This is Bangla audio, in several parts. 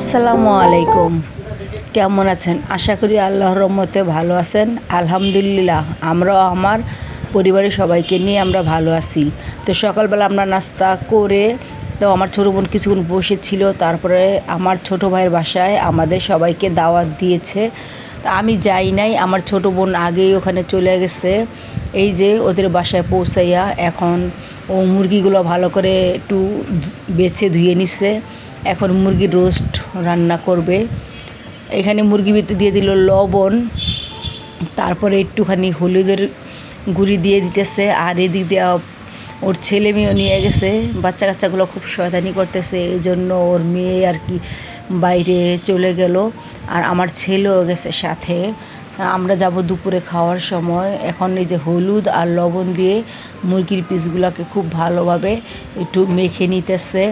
আসসালামু আলাইকুম। কেমন আছেন? আশা করি আল্লাহর রহমতে ভালো আছেন। আলহামদুলিল্লাহ, আমরাও আমার পরিবারের সবাইকে নিয়ে আমরা ভালো আছি। তো সকালবেলা আমরা নাস্তা করে, তো আমার ছোটো বোন কিছুক্ষণ বসেছিল তারপরে আমার ছোটো ভাইয়ের বাসায় আমাদের সবাইকে দাওয়াত দিয়েছে। তা আমি যাই নাই, আমার ছোট বোন আগেই ওখানে চলে গেছে। এই যে ওদের বাসায় পৌঁছাইয়া এখন ও মুরগিগুলো ভালো করে একটু বেছে ধুয়ে নিচ্ছে এখন মুরগির রোস্ট রান্না করবে। এখানে মুরগি ভিতরে দিয়ে দিল লবণ, তারপরে একটুখানি হলুদের গুঁড়ি দিয়ে দিতেছে, আর এদিক দিয়ে ওর ছেলে মেয়েও নিয়ে গেছে। বাচ্চা কাচ্চাগুলো খুব শয়তানি করতেছে এই জন্য ওর মেয়ে আর কি বাইরে চলে গেল, আর আমার ছেলেও গেছে সাথে। আমরা যাব দুপুরে খাওয়ার সময়। এখন এই যে হলুদ আর লবণ দিয়ে মুরগির পিসগুলোকে খুব ভালোভাবে একটু মেখে নিতেছে।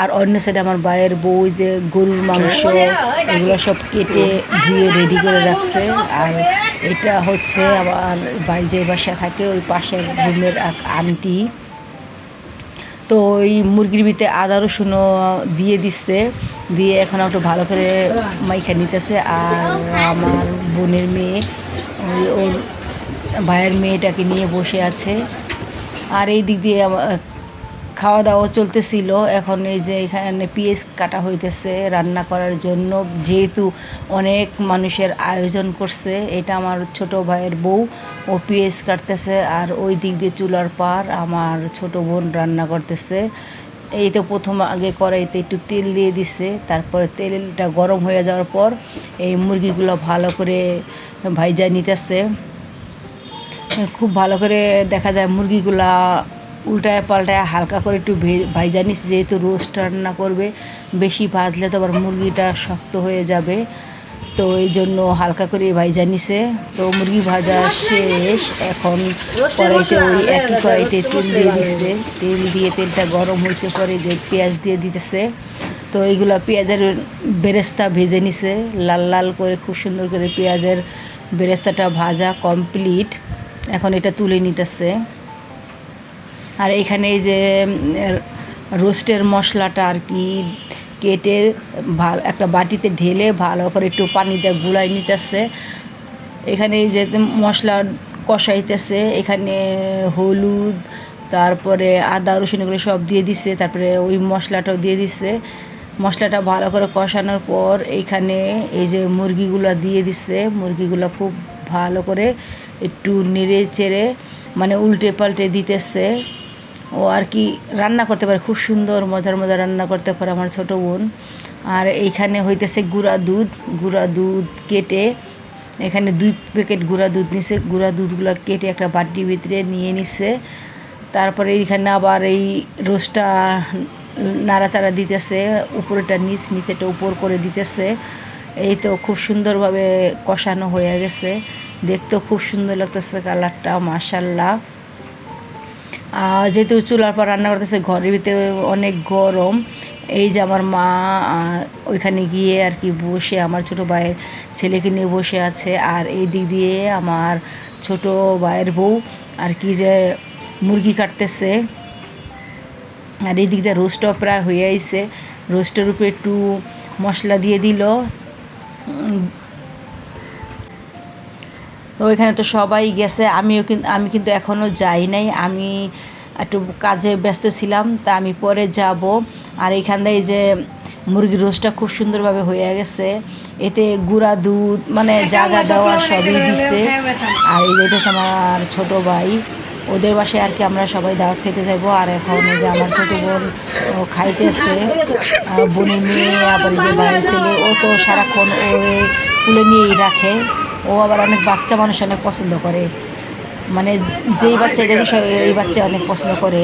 আর অন্য সাইডে আমার ভাইয়ের বউ যে গরুর মাংস, এগুলো সব কেটে ধুয়ে রেডি করে রাখছে। আর এটা হচ্ছে আমার ভাই যে বাসা থাকে, ওই পাশের রুমের এক আন্টি তো ওই মুরগির ভিতরে আদা রসুনও দিয়ে দিচ্ছে দিয়ে এখন একটু ভালো করে মাইখা নিতেছে। আর আমার বোনের মেয়ে ওর ভাইয়ের মেয়েটাকে নিয়ে বসে আছে। আর এই দিক দিয়ে খাওয়া দাওয়া চলতেছিল। এখন এই যে এখানে পিএস কাটা হইতেছে রান্না করার জন্য। যেহেতু অনেক মানুষের আয়োজন করছে, এটা আমার ছোট ভাইয়ের বউ, ও পিএস কাটতেছে। আর ওই দিক দিয়ে চুলার পার আমার ছোট বোন রান্না করতেছে। এই তো প্রথম আগে কড়াইতে একটু তেল দিয়ে দিছে। তারপরে তেলটা গরম হয়ে যাওয়ার পর এই মুরগিগুলো ভালো করে ভাইজা নিতেছে। খুব ভালো করে দেখা যায় মুরগিগুলা উল্টায় পাল্টায় হালকা করে একটু ভাইজা নিস যেহেতু রোস্ট রান্না করবে বেশি ভাজলে তো আবার মুরগিটা শক্ত হয়ে যাবে। তো এই জন্য হালকা করে ভাইজা নিছে। তো মুরগি ভাজা শেষ এখন কড়াইতে ওই একই কড়াইতে তেল দিয়ে দিচ্ছে তেল দিয়ে তেলটা গরম হয়েছে পরে যে পেঁয়াজ দিয়ে দিতেছে। তো এইগুলো পেঁয়াজের বেরেস্তা ভেজে নিছে। লাল লাল করে খুব সুন্দর করে পেঁয়াজের বেরেস্তাটা ভাজা কমপ্লিট। এখন এটা তুলে নিতেছে। আর এখানে এই যে রোস্টের মশলাটা আর কি কেটে ভালো একটা বাটিতে ঢেলে ভালো করে একটু পানিতে গুলাই নিতেছে। এখানে এই যে মশলা কষাইতেছে, এখানে হলুদ, তারপরে আদা, রসুন এগুলো সব দিয়ে দিচ্ছে তারপরে ওই মশলাটাও দিয়ে দিচ্ছে মশলাটা ভালো করে কষানোর পর এইখানে এই যে মুরগিগুলো দিয়ে দিচ্ছে মুরগিগুলো খুব ভালো করে একটু নেড়ে চেড়ে মানে উল্টে পাল্টে দিতেছে। ও আর কি রান্না করতে পারে, খুব সুন্দর, মজার মজার রান্না করতে পারে আমার ছোট বোন। আর এইখানে হইতেছে গুঁড়া দুধ গুঁড়া দুধ কেটে এখানে দুই প্যাকেট গুঁড়া দুধ নিছে, গুঁড়া দুধগুলো কেটে একটা বাটির ভিতরে নিয়ে নিছে। তারপরে এইখানে আবার এই রোস্টটা নাড়াচাড়া দিতেছে উপরেটা নিচ নিচেটা উপর করে দিতেছে। এই তো খুব সুন্দরভাবে কষানো হয়ে গেছে। দেখতেও খুব সুন্দর লাগতেছে কালারটা মাসাল্লাহ যেহেতু চুলার পর রান্না করতেছে, ঘরের ভিতরে অনেক গরম। এই যে আমার মা ওইখানে গিয়ে আর কি বসে, আমার ছোট ভাইয়ের ছেলেকে নিয়ে বসে আছে। আর এই দিক দিয়ে আমার ছোট ভাইয়ের বউ আর কি যে মুরগি কাটতেছে। আর এই দিক দিয়ে রোস্টও প্রায় হয়ে আইছে। রোস্টের উপরে একটু মশলা দিয়ে দিল। তো ওইখানে তো সবাই গেছে। আমিও কিন্তু আমি কিন্তু এখনও যাই নাই। আমি একটু কাজে ব্যস্ত ছিলাম তা আমি পরে যাব। আর এইখান দিয়ে যে মুরগির রোস্টটা খুব সুন্দরভাবে হয়ে গেছে। এতে গুঁড়া দুধ মানে যা যা দেওয়ার সবই দিচ্ছে আর এই যেটা আমার ছোট ভাই। ওদের বাসায় আর কি আমরা সবাই দাওয়াত খেতে যাব। আর এখন যে আমার ছোট বোন ও খাইতেছে। বোনের মেয়ে আবার যে ভাইয়ের ছেলে ও তো সারাক্ষণ ও তুলে নিয়েই রাখে। ও আবার অনেক বাচ্চা মানুষ অনেক পছন্দ করে। মানে যেই বাচ্চা এই বাচ্চা অনেক পছন্দ করে